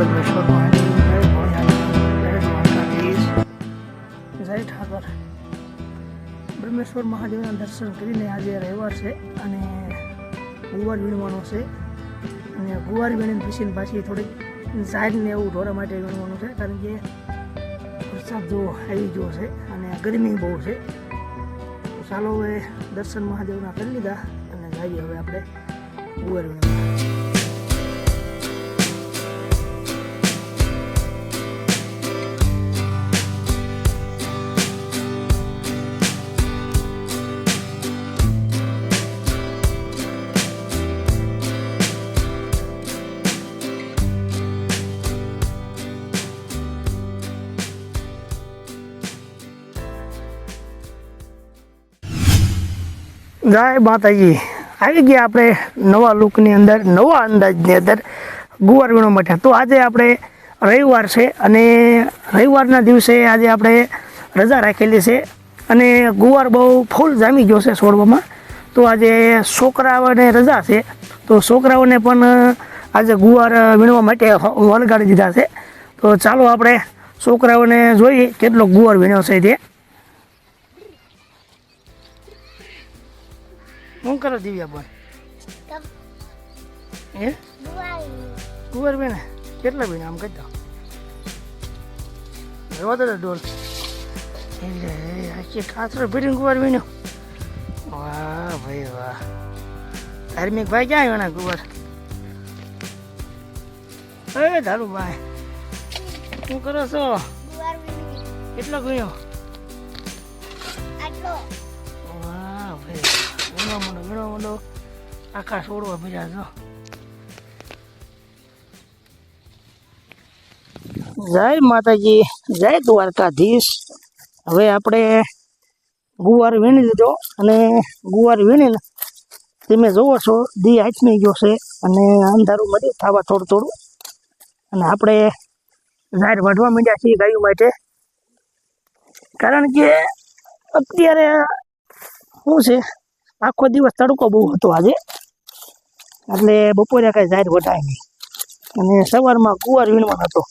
દ્વારકાધીશ જય ઠાકર બ્રહ્મેશ્વર મહાદેવના દર્શન કરીને આજે રવિવાર છે અને ગુવાર વીણવાનો છે. અને ગુવાર વીણીને પીસીને પાછી થોડીક ઝાડને એવું ઢોરા માટે વીણવાનું છે. કારણ કે વરસાદ જો આવી ગયો છે અને ગરમી બહુ છે. ચાલો હવે દર્શન મહાદેવના કરી લીધા અને જઈએ હવે આપણે ગુવાર વીણવા જય માતાજી. આવી ગયા આપણે નવા લુકની અંદર, નવા અંદાજની અંદર ગુવાર વીણવા માટે તો આજે આપણે રવિવાર છે અને રવિવારના દિવસે આજે આપણે રજા રાખેલી છે અને ગુવાર બહુ ફૂલ જામી ગયો છે છોડવામાં તો આજે છોકરાઓને રજા છે. તો છોકરાઓને પણ આજે ગુવાર વીણવા માટે વળગાડી દીધા છે. તો ચાલો આપણે છોકરાઓને જોઈએ કેટલો ગુવાર વીણ્યો છે તે. શું કરો દિવ્યા બોલ? હે? કુંવર બેન કેટલા બેન આમ રવા દો ડોલ એટલે આખી કાતરો ભરીને કુંવર બેન્યો વાહ ભાઈ વાહ. ધાર્મિક ભાઈ ક્યાં આવ્યો કુંવર એ ધારું ભાઈ શું કરો છો? કેટલો ગયો વાહ ભાઈ. ઘણો મોટો ઘણો મોટો આખા છોડવા જય માતાજી, જય દ્વારકાધીશ. હવે આપણે ગુવાર વીણી લીધો અને ગુવાર વીણીને તમે જોવો છો, દી આચમી ગયો છે અને અંધારું મળ્યું થવા થોડું થોડું. અને આપણે ઝાડ વાઢવા માંડ્યા છીએ ગાયું માટે. કારણ કે અત્યારે શું છે આખો દિવસ તડકો બહુ હતો આજે. એટલે બપોરે કાંઈ જાહેર વટાય નહીં. અને સવારમાં કુવાર વીણવાનો હતો.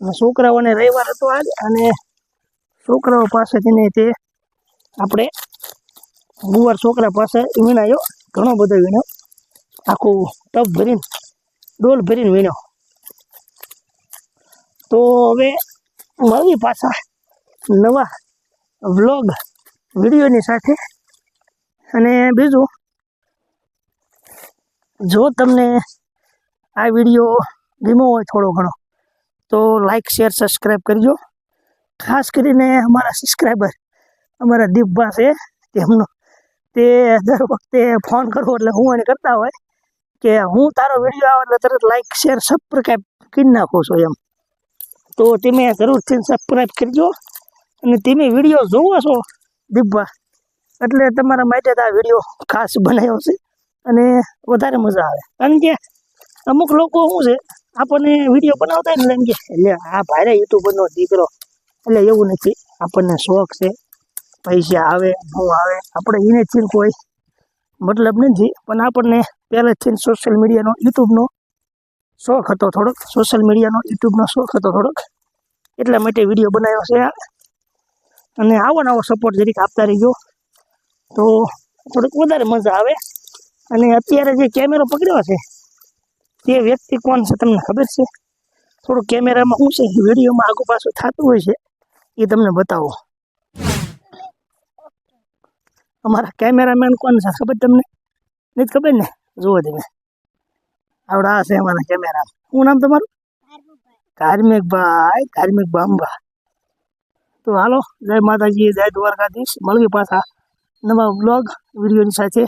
અને છોકરાઓને રવિવાર હતો આજે અને છોકરાઓ પાસેથી ને તે આપણે ગુવાર છોકરા પાસે વીણાયો. ઘણો બધો વીણ્યો. આખું ટપ ભરીને, ડોલ ભરીને વીણ્યો. તો હવે મળવી પાછા નવા વ્લોગ વિડીયોની સાથે. અને બીજું, જો તમને આ વીડિયો ગમ્યો હોય થોડો ઘણો, તો લાઈક શેર સબસ્ક્રાઈબ કરજો. ખાસ કરીને અમારા સબસ્ક્રાઈબર અમારા દીપભા છે તેમનો, તે દર વખતે ફોન કરવો એટલે હું એને કરતા હોય કે હું તારો વીડિયો આવે એટલે તરત લાઈક શેર સબસ્ક્રાઈબ કરી નાખું છું એમ. તો તમે જરૂરથી સબસ્ક્રાઈબ કરજો અને તમે વીડિયો જોવો છો દીપભા એટલે તમારા માટે આ વીડિયો ખાસ બનાવ્યો છે. અને વધારે મજા આવે. કારણ કે અમુક લોકો શું છે, આપણને વીડિયો બનાવતા ને એમ કે એટલે આ ભાઈ યુટ્યુબરનો દીકરો, એટલે એવું નથી. આપણને શોખ છે, પૈસા આવે, શું આવે, આપણે એને થી કોઈ મતલબ નથી. પણ આપણને પહેલેથી સોશિયલ મીડિયાનો યુટ્યુબનો શોખ હતો થોડોક. સોશિયલ મીડિયાનો યુટ્યુબનો શોખ હતો થોડોક. એટલા માટે વીડિયો બનાવ્યો છે અને આવો નવો સપોર્ટ જરીક આપતા રહીજો. તો થોડીક વધારે મજા આવે. અને અત્યારે જે કેમેરો પકડ્યો છે, તે વ્યક્તિ કોણ છે તમને ખબર છે? થોડું કેમેરામાં શું છે, વિડીયોમાં આગુ પાછું થતું હોય છે, એ તમને બતાવો. અમારા કેમેરામેન કોણ છે ખબર તમને? નથી ખબર ને? જુઓ તમે. આવડા છે અમારા કેમેરા શું નામ તમારું? કાર્મિકભાઈ. ભાઈ ધાર્મિક બાંબા તો હાલો, જય માતાજી, જય દ્વારકાધીશ. મળવી પાછા. નવા બ્લોગ વિડીયોની સાથે